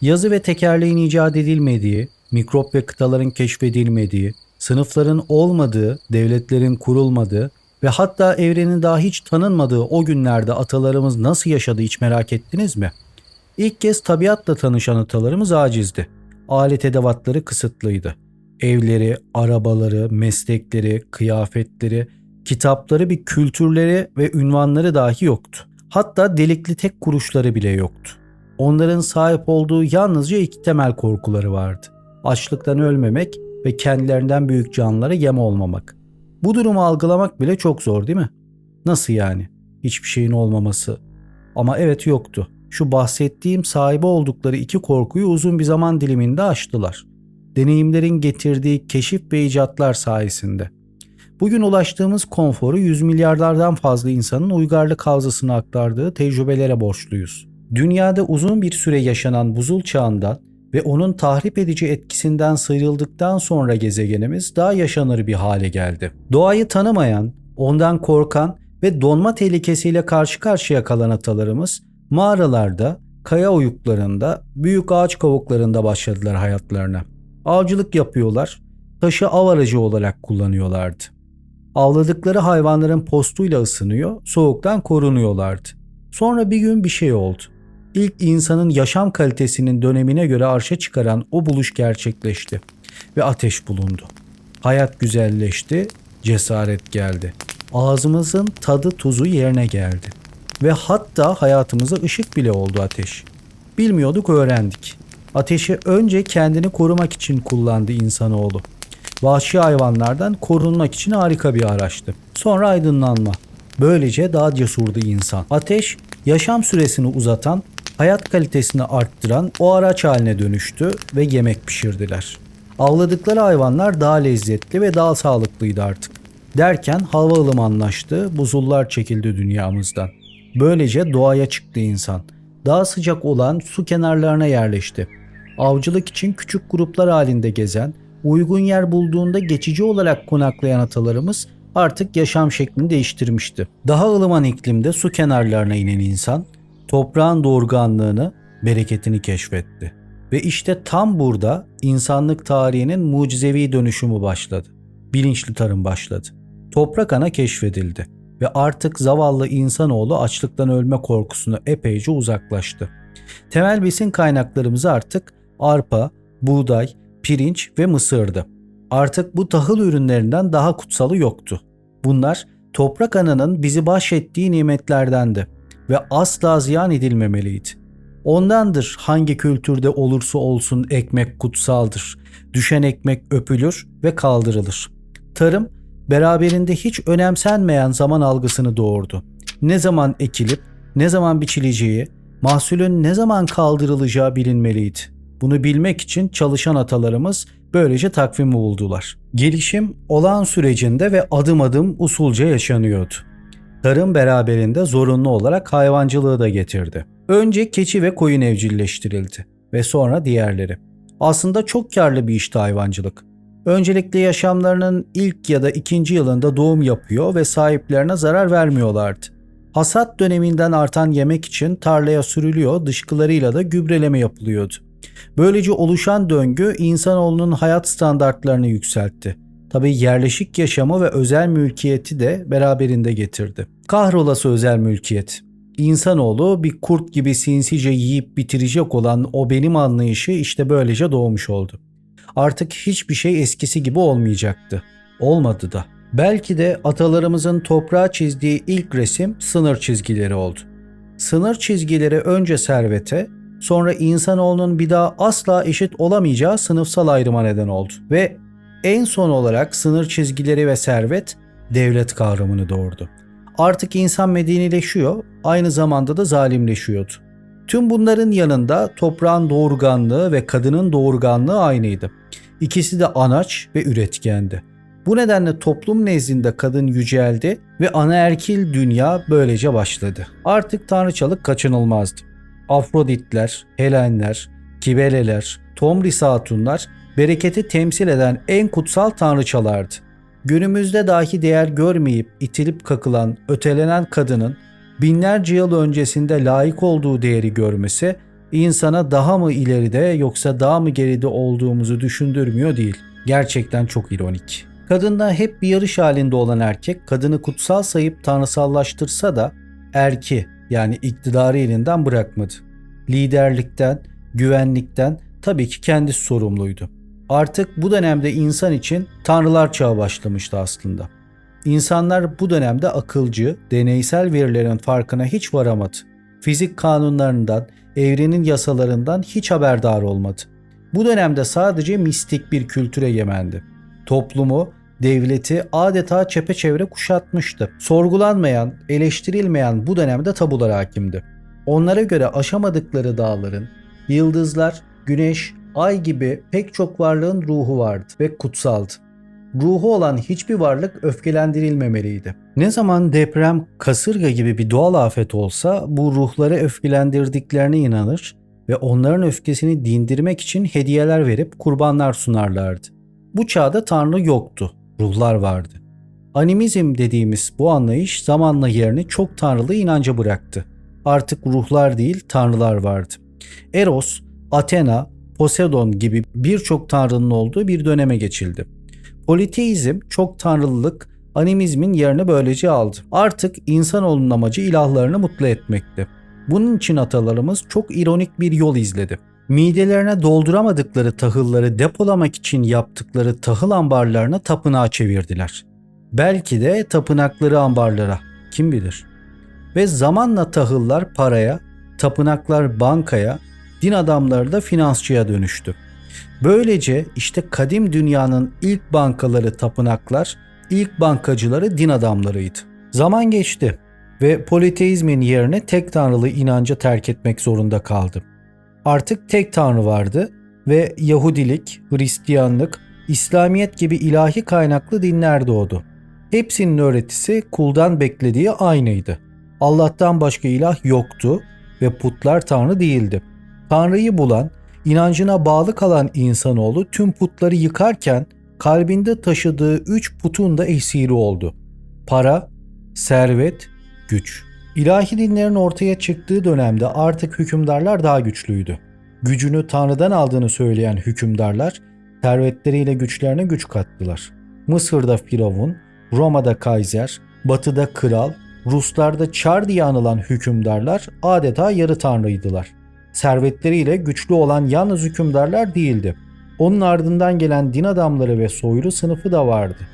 Yazı ve tekerleğin icat edilmediği, mikrop ve kıtaların keşfedilmediği, sınıfların olmadığı, devletlerin kurulmadığı ve hatta evrenin daha hiç tanınmadığı o günlerde atalarımız nasıl yaşadı hiç merak ettiniz mi? İlk kez tabiatla tanışan atalarımız acizdi. Alet edevatları kısıtlıydı. Evleri, arabaları, meslekleri, kıyafetleri, kitapları bir kültürleri ve ünvanları dahi yoktu. Hatta delikli tek kuruşları bile yoktu. Onların sahip olduğu yalnızca iki temel korkuları vardı. Açlıktan ölmemek ve kendilerinden büyük canlılara yem olmamak. Bu durumu algılamak bile çok zor değil mi? Nasıl yani? Hiçbir şeyin olmaması. Ama evet yoktu. Şu bahsettiğim sahibi oldukları iki korkuyu uzun bir zaman diliminde aştılar. Deneyimlerin getirdiği keşif ve icatlar sayesinde. Bugün ulaştığımız konforu yüz milyarlardan fazla insanın uygarlık havzasına aktardığı tecrübelere borçluyuz. Dünyada uzun bir süre yaşanan buzul çağından ve onun tahrip edici etkisinden sıyrıldıktan sonra gezegenimiz daha yaşanır bir hale geldi. Doğayı tanımayan, ondan korkan ve donma tehlikesiyle karşı karşıya kalan atalarımız mağaralarda, kaya oyuklarında, büyük ağaç kavuklarında başladılar hayatlarına. Avcılık yapıyorlar, taşı av aracı olarak kullanıyorlardı. Avladıkları hayvanların postuyla ısınıyor, soğuktan korunuyorlardı. Sonra bir gün bir şey oldu. İlk insanın yaşam kalitesinin dönemine göre arşa çıkaran o buluş gerçekleşti ve ateş bulundu. Hayat güzelleşti, cesaret geldi. Ağzımızın tadı tuzu yerine geldi. Ve hatta hayatımıza ışık bile oldu ateş. Bilmiyorduk öğrendik. Ateşi önce kendini korumak için kullandı insanoğlu. Vahşi hayvanlardan korunmak için harika bir araçtı. Sonra aydınlanma. Böylece daha cesurdu insan. Ateş, yaşam süresini uzatan, hayat kalitesini arttıran o araç haline dönüştü ve yemek pişirdiler. Avladıkları hayvanlar daha lezzetli ve daha sağlıklıydı artık. Derken hava ılımanlaştı, buzullar çekildi dünyamızdan. Böylece doğaya çıktı insan. Daha sıcak olan su kenarlarına yerleşti. Avcılık için küçük gruplar halinde gezen, uygun yer bulduğunda geçici olarak konaklayan atalarımız artık yaşam şeklini değiştirmişti. Daha ılıman iklimde su kenarlarına inen insan, toprağın doğurganlığını, bereketini keşfetti. Ve işte tam burada insanlık tarihinin mucizevi dönüşümü başladı. Bilinçli tarım başladı. Toprak ana keşfedildi ve artık zavallı insanoğlu açlıktan ölme korkusunu epeyce uzaklaştı. Temel besin kaynaklarımız artık arpa, buğday, pirinç ve mısırdı. Artık bu tahıl ürünlerinden daha kutsalı yoktu. Bunlar toprak ananın bizi bahşettiği nimetlerdendi ve asla ziyan edilmemeliydi. Ondandır hangi kültürde olursa olsun ekmek kutsaldır. Düşen ekmek öpülür ve kaldırılır. Tarım beraberinde hiç önemsenmeyen zaman algısını doğurdu. Ne zaman ekilip ne zaman biçileceği, mahsulün ne zaman kaldırılacağı bilinmeliydi. Bunu bilmek için çalışan atalarımız böylece takvimi buldular. Gelişim olağan sürecinde ve adım adım usulca yaşanıyordu. Tarım beraberinde zorunlu olarak hayvancılığı da getirdi. Önce keçi ve koyun evcilleştirildi ve sonra diğerleri. Aslında çok karlı bir işti hayvancılık. Öncelikle yaşamlarının ilk ya da ikinci yılında doğum yapıyor ve sahiplerine zarar vermiyorlardı. Hasat döneminden artan yemek için tarlaya sürülüyor, dışkılarıyla da gübreleme yapılıyordu. Böylece oluşan döngü insanoğlunun hayat standartlarını yükseltti. Tabi yerleşik yaşamı ve özel mülkiyeti de beraberinde getirdi. Kahrolası özel mülkiyet. İnsanoğlu bir kurt gibi sinsice yiyip bitirecek olan o benim anlayışı işte böylece doğmuş oldu. Artık hiçbir şey eskisi gibi olmayacaktı. Olmadı da. Belki de atalarımızın toprağa çizdiği ilk resim sınır çizgileri oldu. Sınır çizgileri önce servete, sonra insanoğlunun bir daha asla eşit olamayacağı sınıfsal ayrıma neden oldu. Ve en son olarak sınır çizgileri ve servet devlet kavramını doğurdu. Artık insan medenileşiyor, aynı zamanda da zalimleşiyordu. Tüm bunların yanında toprağın doğurganlığı ve kadının doğurganlığı aynıydı. İkisi de anaç ve üretkendi. Bu nedenle toplum nezdinde kadın yüceldi ve anaerkil dünya böylece başladı. Artık tanrıçalık kaçınılmazdı. Afroditler, Helenler, Kibeleler, Tomris hatunlar bereketi temsil eden en kutsal tanrıçalardı. Günümüzde dahi değer görmeyip itilip kakılan, ötelenen kadının binlerce yıl öncesinde layık olduğu değeri görmesi insana daha mı ileride yoksa daha mı geride olduğumuzu düşündürmüyor değil. Gerçekten çok ironik. Kadında hep bir yarış halinde olan erkek kadını kutsal sayıp tanrısallaştırsa da erki yani iktidarı elinden bırakmadı. Liderlikten, güvenlikten tabii ki kendisi sorumluydu. Artık bu dönemde insan için tanrılar çağı başlamıştı aslında. İnsanlar bu dönemde akılcı, deneysel verilerin farkına hiç varamadı. Fizik kanunlarından, evrenin yasalarından hiç haberdar olmadı. Bu dönemde sadece mistik bir kültüre yemendi. Toplumu, devleti adeta çepeçevre kuşatmıştı. Sorgulanmayan, eleştirilmeyen bu dönemde tabular hakimdi. Onlara göre aşamadıkları dağların, yıldızlar, güneş, ay gibi pek çok varlığın ruhu vardı ve kutsaldı. Ruhu olan hiçbir varlık öfkelendirilmemeliydi. Ne zaman deprem, kasırga gibi bir doğal afet olsa bu ruhları öfkelendirdiklerine inanır ve onların öfkesini dindirmek için hediyeler verip kurbanlar sunarlardı. Bu çağda tanrı yoktu, ruhlar vardı. Animizm dediğimiz bu anlayış zamanla yerini çok tanrılı inanca bıraktı. Artık ruhlar değil tanrılar vardı. Eros, Athena, Poseidon gibi birçok tanrının olduğu bir döneme geçildi. Politeizm, çok tanrılılık, animizmin yerini böylece aldı. Artık insanoğlunun amacı ilahlarını mutlu etmekti. Bunun için atalarımız çok ironik bir yol izledi. Midelerine dolduramadıkları tahılları depolamak için yaptıkları tahıl ambarlarını tapınağa çevirdiler. Belki de tapınakları ambarlara, kim bilir. Ve zamanla tahıllar paraya, tapınaklar bankaya, din adamları da finansçıya dönüştü. Böylece işte kadim dünyanın ilk bankaları tapınaklar, ilk bankacıları din adamlarıydı. Zaman geçti ve politeizmin yerine tek tanrılı inancı terk etmek zorunda kaldı. Artık tek tanrı vardı ve Yahudilik, Hristiyanlık, İslamiyet gibi ilahi kaynaklı dinler doğdu. Hepsinin öğretisi kuldan beklediği aynıydı. Allah'tan başka ilah yoktu ve putlar tanrı değildi. Tanrı'yı bulan, inancına bağlı kalan insanoğlu tüm putları yıkarken kalbinde taşıdığı üç putun da esiri oldu. Para, servet, güç. İlahi dinlerin ortaya çıktığı dönemde artık hükümdarlar daha güçlüydü. Gücünü Tanrı'dan aldığını söyleyen hükümdarlar servetleriyle güçlerine güç kattılar. Mısır'da Firavun, Roma'da Kaiser, Batı'da Kral, Ruslarda Çar diye anılan hükümdarlar adeta yarı tanrıydılar. Servetleriyle güçlü olan yalnız hükümdarlar değildi. Onun ardından gelen din adamları ve soylu sınıfı da vardı.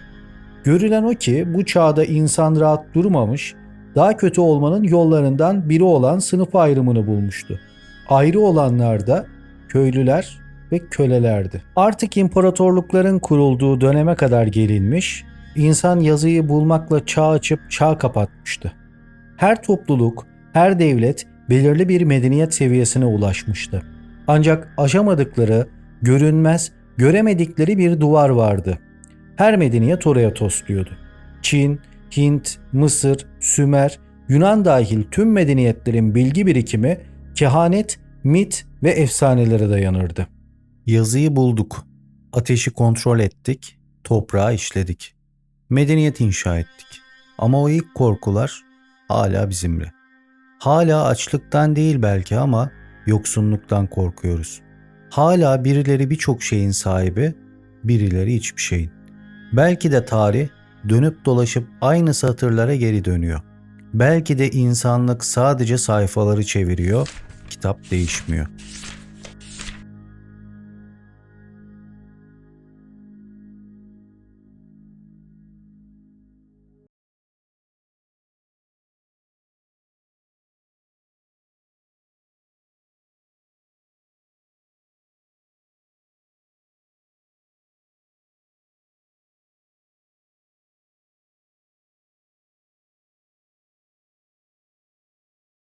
Görülen o ki bu çağda insan rahat durmamış, daha kötü olmanın yollarından biri olan sınıf ayrımını bulmuştu. Ayrı olanlar da köylüler ve kölelerdi. Artık imparatorlukların kurulduğu döneme kadar gelinmiş, insan yazıyı bulmakla çağ açıp çağ kapatmıştı. Her topluluk, her devlet belirli bir medeniyet seviyesine ulaşmıştı. Ancak aşamadıkları, görünmez, göremedikleri bir duvar vardı. Her medeniyet oraya tosluyordu. Çin, Hint, Mısır, Sümer, Yunan dahil tüm medeniyetlerin bilgi birikimi kehanet, mit ve efsanelere dayanırdı. Yazıyı bulduk. Ateşi kontrol ettik, toprağı işledik. Medeniyet inşa ettik. Ama o ilk korkular hala bizimle. Hala açlıktan değil belki ama yoksunluktan korkuyoruz. Hala birileri birçok şeyin sahibi, birileri hiçbir şeyin. Belki de tarih dönüp dolaşıp aynı satırlara geri dönüyor. Belki de insanlık sadece sayfaları çeviriyor, kitap değişmiyor.